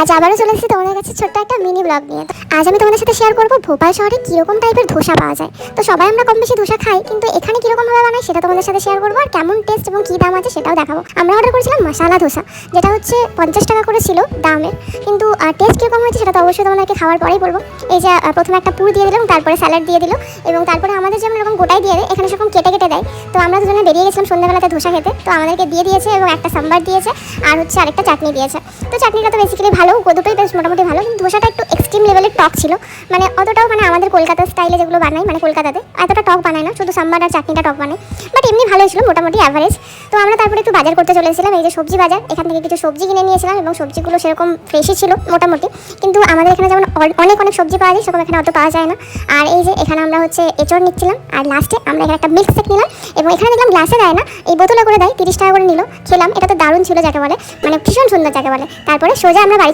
আজ আবারও চলে এসেছি তোমাদের কাছে ছোট্ট একটা মিনি ব্লগ নিয়ে। আজ আমি তোমাদের সাথে শেয়ার করব ভোপাল শহরে কীরকম টাইপের ধোসা পাওয়া যায়। তো সবাই আমরা কম বেশি ধোসা খাই, কিন্তু এখানে কীরকমভাবে বানায় সেটা তোমাদের সাথে শেয়ার করব। আর কেমন টেস্ট এবং কী দাম আছে সেটাও দেখাবো। আমরা অর্ডার করেছিলাম মশালা ধোসা যেটা হচ্ছে পঞ্চাশ টাকা করে ছিল দামের। কিন্তু টেস্ট কীরকম হয়েছে সেটা তো অবশ্যই তোমাদেরকে খাওয়ার পরেই বলব। এই যে প্রথমে একটা পুর দিয়ে দিলাম, তারপরে স্যালাড দিয়ে দিল। এবং তারপরে আমাদের যেমন এরকম গোটাই দিয়ে দেয়, এখানে সেরকম কেটে কেটে দেয়। তো আমরা দুজনে বেরিয়ে গেছিলাম সন্ধ্যাবেলাতে ধোসা খেতে। তো আমাদেরকে দিয়ে দিয়েছে এবং একটা সাম্বার দিয়েছে, আর হচ্ছে আরেকটা চাটনি দিয়েছে। তো চাটনিটা তো বেসিক্যালি ভালো, দুটোই বেশ মোটামুটি ভালো, কিন্তু ধোসাটা লেভেলের টক ছিল। মানে অতটাও মানে আমাদের কলকাতা স্টাইলে যেগুলো বানাই মানে কলকাতাতে এতটা টক বানায় না, শুধু সাম্বার আর চাটনিটা টক বানায়। বাট এমনি ভালোই ছিল, মোটামুটি অ্যাভারেজ তো আমরা তারপরে একটু বাজার করতে চলে এসেছিলাম, এই যে সবজি বাজার। এখান থেকে কিছু সবজি কিনে নিয়েছিলাম এবং সবজিগুলো সেরকম ফ্রেশই ছিল, মোটামুটি। কিন্তু আমাদের এখানে যেমন অনেক অনেক সবজি পাওয়া যায়, সেরকম এখানে অত পাওয়া যায় না। আর এই যে এখানে আমরা হচ্ছে এঁচড় নিচ্ছিলাম, আর লাস্টে আমরা এখানে একটা মিল্ক শেক নিলাম এবং এখানে দেখলাম গ্লাসে দেয় না, এই বোতলে করে দেয়, তিরিশ টাকা করে নিল। খেলাম, এটা তো দারুণ ছিল যাকে বলে মানে ভীষণ সুন্দর যাকে বলে। তারপরে সোজা আমরা বাড়ি